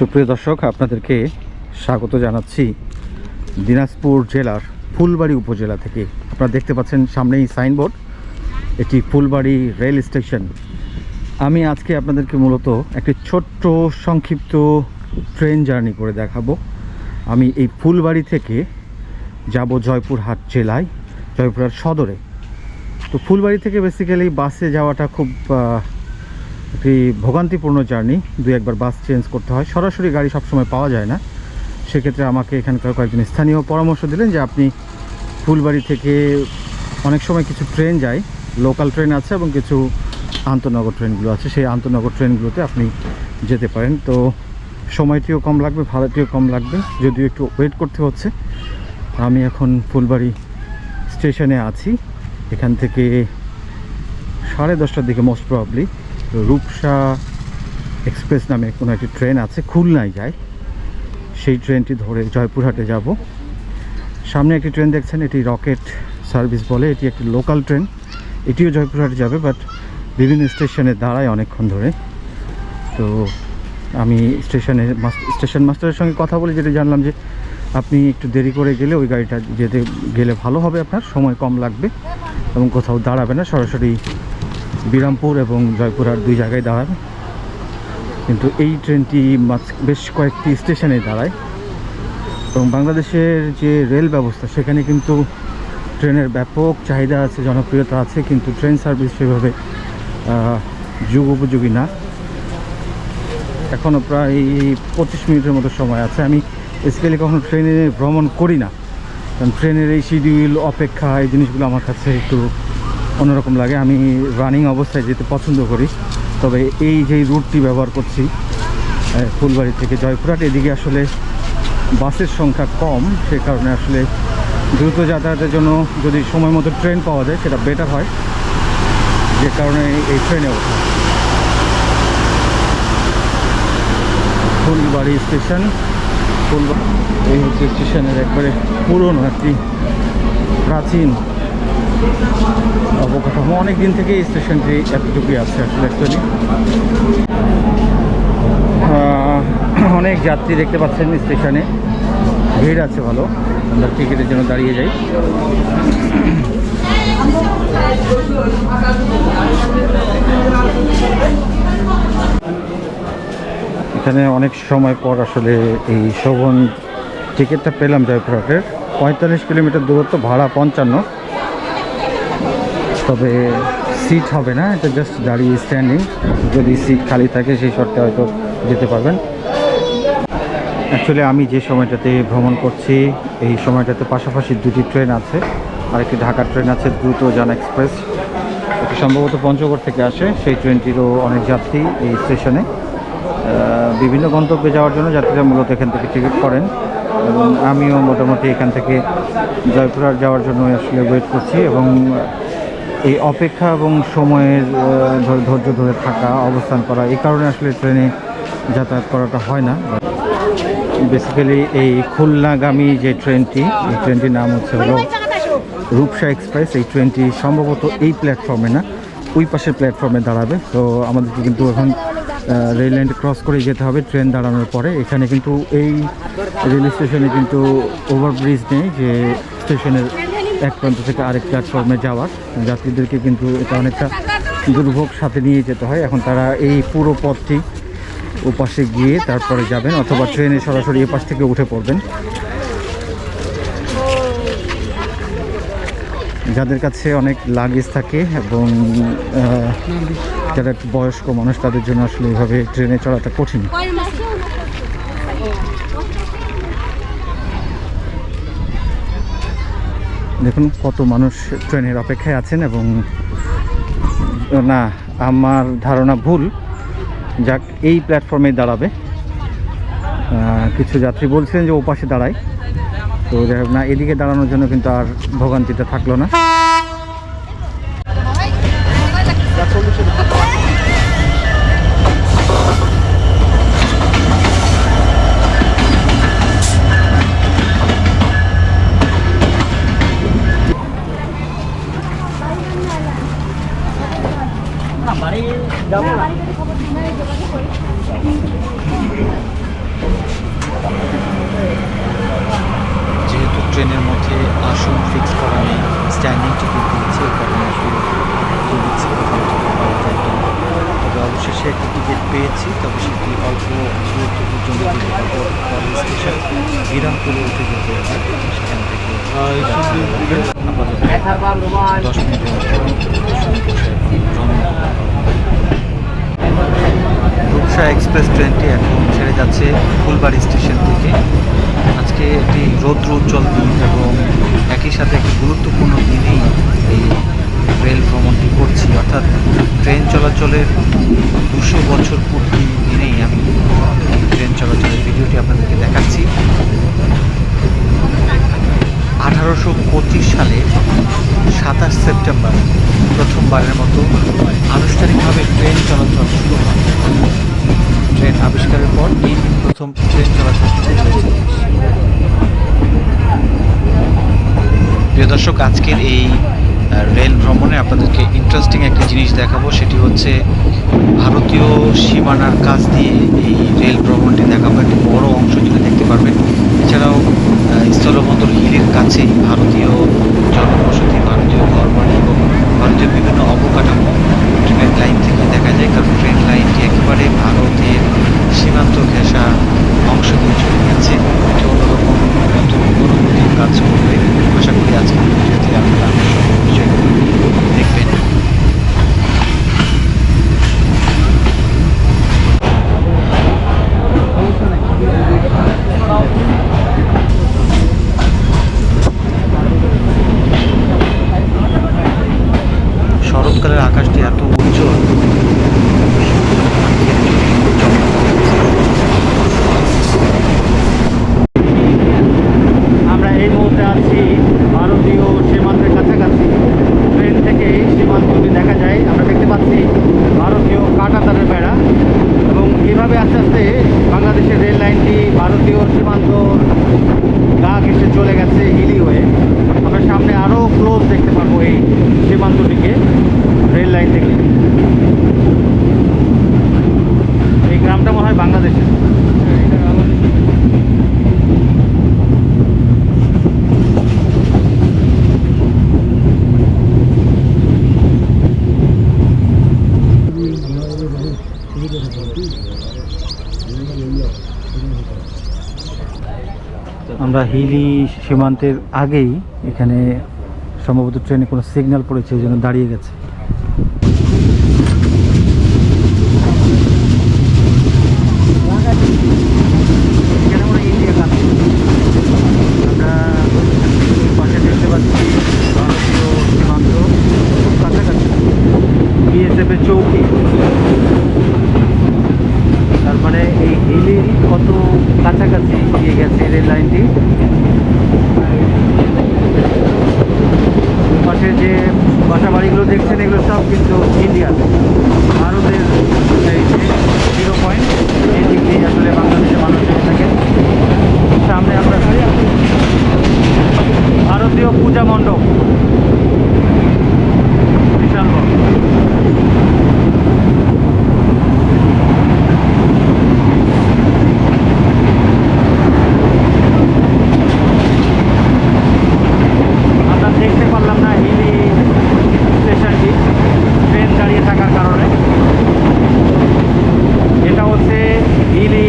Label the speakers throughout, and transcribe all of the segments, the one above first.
Speaker 1: সুপ্রিয় দর্শক, আপনাদেরকে স্বাগত জানাচ্ছি দিনাজপুর জেলার ফুলবাড়ি উপজেলা থেকে। আপনারা দেখতে পাচ্ছেন সামনেই সাইনবোর্ড, এটি ফুলবাড়ি রেল স্টেশন। আমি আজকে আপনাদেরকে মূলত একটি ছোট্ট সংক্ষিপ্ত ট্রেন জার্নি করে দেখাবো। আমি এই ফুলবাড়ি থেকে যাব জয়পুরহাট জেলায়, জয়পুরহাট সদরে। তো ফুলবাড়ি থেকে বেসিক্যালি বাসে যাওয়াটা খুব একটি ভোগান্তিপূর্ণ জার্নি, দুই একবার বাস চেঞ্জ করতে হয়। সরাসরি গাড়ি সবসময় পাওয়া যায় না। সেক্ষেত্রে আমাকে এখানকার কয়েকজন স্থানীয় পরামর্শ দিলেন যে আপনি ফুলবাড়ি থেকে অনেক সময় কিছু ট্রেন যায়, লোকাল ট্রেন আছে এবং কিছু আন্তনগর ট্রেনগুলো আছে। সেই আন্তনগর ট্রেনগুলোতে আপনি যেতে পারেন। তো সময়টিও কম লাগবে, ভাড়াটিও কম লাগবে। যদিও একটু ওয়েট করতে হচ্ছে, আমি এখন ফুলবাড়ি স্টেশনে আছি। এখান থেকে সাড়ে দশটার দিকে মোস্ট প্রবলি রূপসা এক্সপ্রেস নামে কোনো একটি ট্রেন আছে, খুলনায় যায়। সেই ট্রেনটি ধরে জয়পুরহাটে যাব। সামনে একটি ট্রেন দেখছেন, এটি রকেট সার্ভিস বলে, এটি একটি লোকাল ট্রেন। এটিও জয়পুরহাটে যাবে, বাট বিভিন্ন স্টেশনে দাঁড়ায় অনেকক্ষণ ধরে। তো আমি স্টেশনে স্টেশন মাস্টারের সঙ্গে কথা বলে যেটা জানলাম যে আপনি একটু দেরি করে গেলে ওই গাড়িটা যেতে গেলে ভালো হবে আপনার, সময় কম লাগবে এবং কোথাও দাঁড়াবে না, সরাসরি বিরামপুর এবং জয়পুরহাট দুই জায়গায় দাঁড়াবে কিন্তু এই ট্রেনটি বেশ কয়েকটি স্টেশনে দাঁড়ায়। এবং বাংলাদেশের যে রেল ব্যবস্থা, সেখানে কিন্তু ট্রেনের ব্যাপক চাহিদা আছে, জনপ্রিয়তা আছে, কিন্তু ট্রেন সার্ভিস সেভাবে যুগ উপযোগী না। এখনও প্রায় পঁচিশ মিনিটের মতো সময় আছে। আমি বেসিক্যালি কখনো ট্রেনে ভ্রমণ করি না। কারণ ট্রেনের এই শিডিউল অপেক্ষা, এই জিনিসগুলো আমার কাছে একটু অন্যরকম লাগে। আমি রানিং অবস্থায় যেতে পছন্দ করি। তবে এই যে রুটটি ব্যবহার করছি ফুলবাড়ি থেকে জয়পুরহাট, এদিকে আসলে বাসের সংখ্যা কম। সে কারণে আসলে দ্রুত যাতায়াতের জন্য যদি সময় মতো ট্রেন পাওয়া যায়, সেটা বেটার হয়। যে কারণে এই ট্রেনে ওঠা। ফুলবাড়ি স্টেশন ফুলবাড়ি এই হচ্ছে স্টেশনের একবারে পুরনো একটি প্রাচীন অবকাঠামো অনেক দিন থেকে এই স্টেশনটি এতটুকুই আছে আসলে অ্যাকচুয়ালি অনেক যাত্রী দেখতে পাচ্ছেন স্টেশনে। ভিড় আছে ভালো, আমরা টিকিটের জন্য দাঁড়িয়ে যাই। এখানে অনেক সময় পর আসলে এই শোভন টিকিটটা পেলাম জয়পুরহাটের। পঁয়তাল্লিশ কিলোমিটার দূরত্ব ভাড়া পঞ্চান্ন। তবে সিট হবে না, এটা জাস্ট দাঁড়িয়ে স্ট্যান্ডিং যদি সিট খালি থাকে, সেই শর্তে হয়তো যেতে পারবেন। অ্যাকচুয়ালি আমি যে সময়টাতে ভ্রমণ করছি, এই সময়টাতে পাশাপাশি দুটি ট্রেন আছে। আরেকটি ঢাকার ট্রেন আছে দ্রুত যান এক্সপ্রেস এটি সম্ভবত পঞ্চগড় থেকে আসে। সেই ট্রেনটিরও অনেক যাত্রী এই স্টেশনে বিভিন্ন গন্তব্যে যাওয়ার জন্য যাত্রীরা মূলত এখান থেকে টিকিট করেন। এবং আমিও মোটামুটি এখান থেকে জয়পুরহাট যাওয়ার জন্য আসলে ওয়েট করছি এবং এই অপেক্ষা এবং সময়ের ধৈর্য ধরে থাকা, অবস্থান করা, এই কারণে আসলে ট্রেনে যাতায়াত করাটা হয় না। বেসিক্যালি এই খুলনাগামী যে ট্রেনটি, এই ট্রেনটির নাম হচ্ছে হলো রূপসা এক্সপ্রেস। এই ট্রেনটি সম্ভবত এই প্ল্যাটফর্মে না, ওই পাশের প্ল্যাটফর্মে দাঁড়াবে। তো আমাদেরকে কিন্তু এখন রেল লাইন ক্রস করে যেতে হবে ট্রেন দাঁড়ানোর পরে। এখানে কিন্তু এই রেল স্টেশনে কিন্তু ওভারব্রিজ নেই যে স্টেশনের এক প্রান্ত থেকে আরেক প্ল্যাটফর্মে যাওয়ার যাত্রীদেরকে কিন্তু এটা অনেকটা দুর্ভোগ সাথে নিয়ে যেতে হয়। এখন তারা এই পুরো পথটি ওপাশে গিয়ে তারপরে যাবেন অথবা ট্রেনে সরাসরি এপাশ থেকে উঠে পড়বেন। যাদের কাছে অনেক লাগেজ থাকে এবং যারা বয়স্ক মানুষ, তাদের জন্য আসলে এইভাবে ট্রেনে চড়াটা কঠিন। দেখুন কত মানুষ ট্রেনের অপেক্ষায় আছেন এবং না, আমার ধারণা ভুল। যাক, এই প্ল্যাটফর্মে দাঁড়াবে। কিছু যাত্রী বলছিলেন যে ও পাশে দাঁড়ায়। তো যাই না, এদিকে দাঁড়ানোর জন্য কিন্তু আর ভোগান্তিটা থাকল না। টিকিট তবে সেটি অল্প দূরত্ব পর্যন্ত পারব পরের উঠে যেতে সেখান থেকে রূপসা এক্সপ্রেস ট্রেনটি এখন ছেড়ে যাচ্ছে ফুলবাড়ি স্টেশন থেকে। আজকে একটি রৌদ্র উজ্জ্বল দিন এবং একই সাথে একটি গুরুত্বপূর্ণ দিনেই এই রেল ভ্রমণটি করছি। অর্থাৎ ট্রেন চলাচলের দুশো বছর পূর্তি দিনেই আমি ট্রেন চলাচলের ভিডিওটি আপনাদেরকে দেখাচ্ছি। আঠারোশো পঁচিশ সালে সাতাশ সেপ্টেম্বর, প্রথমবারের মতো আনুষ্ঠানিকভাবে ট্রেন চলাচল শুরু হয়। ট্রেন আবিষ্কারের পর এই প্রথম ট্রেন চলাচল শুরু হয়েছে। প্রিয় দর্শক, আজকের এই রেল ভ্রমণে আপনাদেরকে ইন্টারেস্টিং একটা জিনিস দেখাবো, সেটি হচ্ছে ভারতীয় সীমানার কাছ দিয়ে এই রেল ভ্রমণটি দেখাবো, একটি বড় অংশ জুড়ে দেখতে পারবেন। এছাড়াও স্থলবন্দর হিলের কাছেই ভারতীয় জনবসতি, ভারতীয় ঘরবাড়ি এবং ভারতীয় বিভিন্ন অবকাঠামো ট্রেন লাইন থেকে দেখা যায় কারণ ট্রেন লাইনটি একেবারে ভারতের সীমান্ত ঘেঁষা অংশ দিয়ে চলে গেছে এটি অন্যরকম নতুন অনুভূতির কাজ করবে আশা করি আজকের ভিডিওতে আপনারা সব বিষয়গুলো দেখবেন শরৎকালের আকাশটি এত উজ্জ্বল আমরা এই মুহূর্তে আছি ভারতীয় সীমান্তের কাছাকাছি ট্রেন থেকে সীমান্তটি দেখা যায় আমরা দেখতে পাচ্ছি ভারতীয় কাঁটাতারের বেড়া এবং এভাবে আস্তে আস্তে বাংলাদেশের রেল লাইনটি ভারতীয় সীমান্ত গা ঘেসে চলে গেছে হিলি হয়ে। আমরা সামনে আরও ক্লোজ দেখতে পাবো এই সীমান্তটিকে, রেল লাইন থেকে। এই গ্রামটা মনে হয় বাংলাদেশের। আমরা হিলি সীমান্তের আগেই এখানে সম্ভবত ট্রেনে কোনো সিগন্যাল পড়েছে, ওই জন্য দাঁড়িয়ে গেছে। এখানে মনে হয় ইন্ডিয়া কাছে আমরা পাশে দেখতে পাচ্ছি ভারতীয় সীমান্ত খুব কাছাকাছি বিএসএফ এর চৌকি তার মানে কত কাছাকাছি গিয়ে গেছে রেল লাইনটি? পাশে যে বাসা বাড়িগুলো দেখছেন, এগুলো সব কিন্তু ইন্ডিয়ান ভারতের জিরো পয়েন্ট এই দিক দিয়ে আসলে বাংলাদেশের মানুষ থাকে সামনে আমরা ভারতীয় পূজা মণ্ডপ বিশাল বড় আমরা দেখতে পারলাম না হিলি স্টেশনটি ট্রেন দাঁড়িয়ে থাকার কারণে এটা হচ্ছে হিলি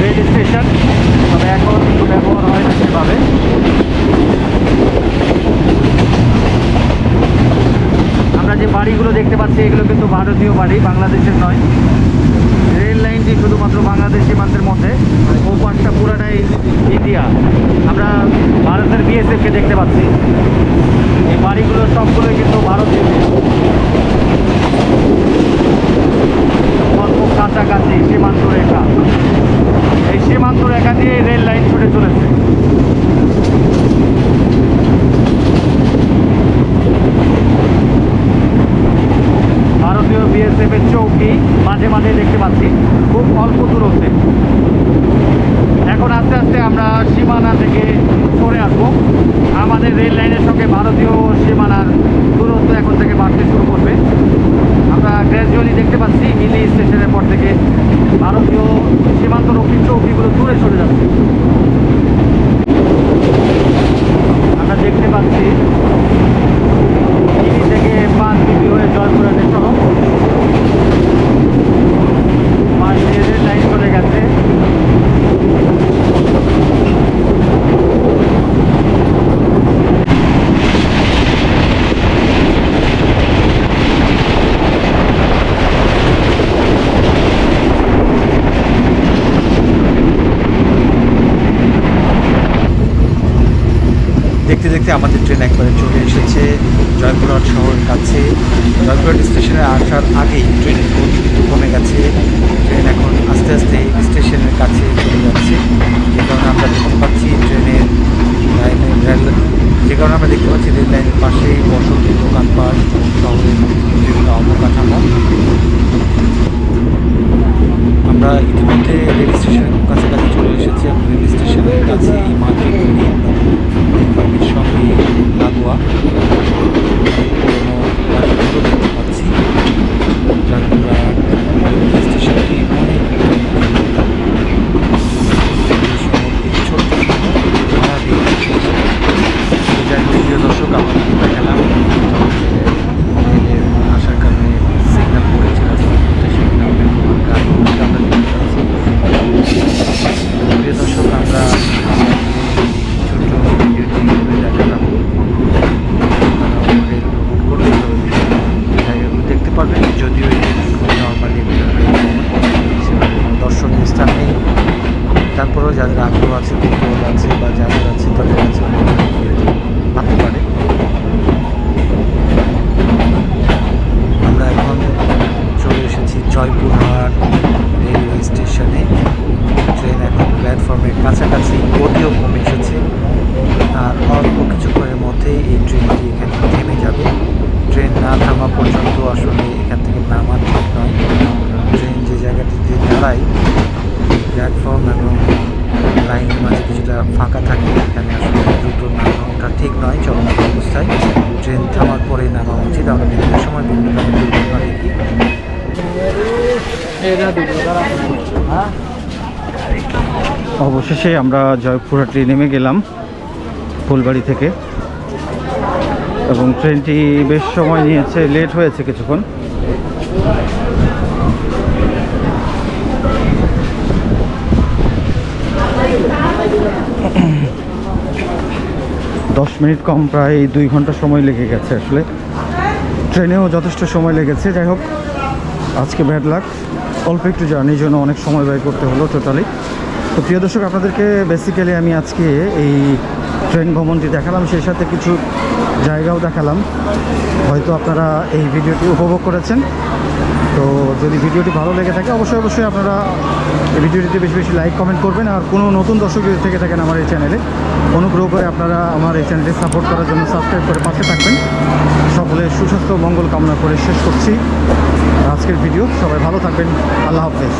Speaker 1: রেল স্টেশন তবে এখন ব্যবহার হয় না সেভাবে আমরা যে বাড়িগুলো দেখতে পাচ্ছি এগুলো কিন্তু ভারতীয় বাড়ি, বাংলাদেশের নয়। রেল লাইনটি শুধুমাত্র বাংলাদেশ সীমান্তের মধ্যে। ও পাশটা পুরাটাই ইন্ডিয়া। আমরা ভারতের বিএসএফকে দেখতে পাচ্ছি। এই বাড়িগুলো সবগুলোই কিন্তু ভারতীয় অল্প কাছাকাছি সীমান্ত রেখা এই সীমান্ত রেখা দিয়ে রেল লাইন ছুটে চলেছে ভারতীয় বিএসএফ এর চৌকি মাঝে মাঝে দেখতে পাচ্ছি খুব অল্প দূরত্বে এখন আস্তে আস্তে আমরা সীমানা থেকে সরে আসব আমাদের রেল লাইনের সঙ্গে ভারতীয় সীমানার দূরত্ব এখন থেকে বাড়তে শুরু করবে। আমরা গ্র্যাজুয়ালি দেখতে পাচ্ছি হিলি স্টেশনের পর থেকে ভারতীয় সীমান্ত সীমান্তরক্ষী চৌকিগুলো দূরে সরে যাচ্ছে। আমরা দেখতে পাচ্ছি হিলি থেকে পাঁচ বিপি হয়ে জয়পুরহাটের সড়ক পাঁচ দিয়ে রেল লাইন চলে গেছে
Speaker 2: দেখতে আমাদের ট্রেন একবারে চলে এসেছে। জয়পুরহাট শহরের কাছে। জয়পুরহাট স্টেশনে আসার আগেই ট্রেনের গতি কিন্তু কমে গেছে। ট্রেন এখন আস্তে আস্তে স্টেশনের কাছে চলে যাচ্ছে। যে কারণে আমরা দেখতে পাচ্ছি ট্রেনের লাইনের রেল যে কারণে আমরা দেখতে পাচ্ছি রেল লাইনের পাশেই বসতি দোকানপাট শহরের বিভিন্ন অবকাঠামো। আমরা ইতিমধ্যে রেল স্টেশনের কাছাকাছি চলে এসেছি। এবং রেল স্টেশনের কাছে এই মার্কেটগুলি। সঙ্গে লাগোয়া পুরোনো বাড়িগুলো দেখতে পাচ্ছি যানপুরা রেল স্টেশনটি অনেক শহরটি ছোট্ট শহর ভাড়া দিয়ে তো যাই হোক প্রিয় দর্শক আমরা দেখালাম রেলের আসার কারণে সিগন্যাল পড়েছে রাস্তার মধ্যে সেই কারণে তোমার গাড়িগুলোকে আমরা দেখতে পাচ্ছি তো প্রিয় দর্শক আমরা ছোট ভিডিওটি করে দেখালাম আপনারাও রেল ভ্রমণ করতে হবে যাই হোক দেখতে পারবেন যদিও এটি নর্মালি সেভাবে কোনো দর্শনীয় স্থান নেই তারপরেও যাদের আগ্রহ আছে কৌতূহল আছে বা যাদের আছে তাদের কাছে ভিডিওটি ভাবতে পারে আমরা এখন চলে এসেছি জয়পুরহাট রেলওয়ে স্টেশনে ট্রেন এখন প্ল্যাটফর্মের কাছাকাছি গতিও কমে এসেছে আর অল্প কিছুক্ষণের মধ্যেই এই ট্রেনটি এখানে থেমে যাবে ট্রেন না থামা পর্যন্ত আসলে এখান থেকে নামা ঠিক নয় ট্রেন যে জায়গাটিতে দাঁড়ায় প্ল্যাটফর্ম এবং লাইনের মাঝে কিছুটা ফাঁকা থাকে এখানে আসলে দ্রুত নামানোটা ঠিক নয় চলমান অবস্থায় ট্রেন থামার পরেই নামা উচিত আমরা বিভিন্ন
Speaker 1: অবশেষে আমরা জয়পুরহাটে নেমে গেলাম, ফুলবাড়ি থেকে। এবং ট্রেনটি বেশ সময় নিয়েছে লেট হয়েছে কিছুক্ষণ। দশ মিনিট কম, প্রায় দুই ঘণ্টা সময় লেগে গেছে আসলে। ট্রেনেও যথেষ্ট সময় লেগেছে। যাই হোক, আজকে ব্যাড লাক অল্প একটু জার্নির জন্য অনেক সময় ব্যয় করতে হলো টোটালি তো প্রিয় দর্শক, আপনাদেরকে বেসিক্যালি আমি আজকে এই ট্রেন ভ্রমণটি দেখালাম, সেই সাথে কিছু জায়গাও দেখালাম। হয়তো আপনারা এই ভিডিওটি উপভোগ করেছেন। তো যদি ভিডিওটি ভালো লেগে থাকে, অবশ্যই অবশ্যই আপনারা এই ভিডিওটিতে বেশি বেশি লাইক কমেন্ট করবেন। আর কোনো নতুন দর্শক যদি থেকে থাকেন আমার এই চ্যানেলে অনুগ্রহ করে আপনারা আমার এই চ্যানেলটি সাপোর্ট করার জন্য সাবস্ক্রাইব করে পাশে থাকবেন। সকলে সুস্বাস্থ্য, মঙ্গল কামনা করে শেষ করছি। আজকের ভিডিও সবাই ভালো থাকবেন। আল্লাহ হাফেজ।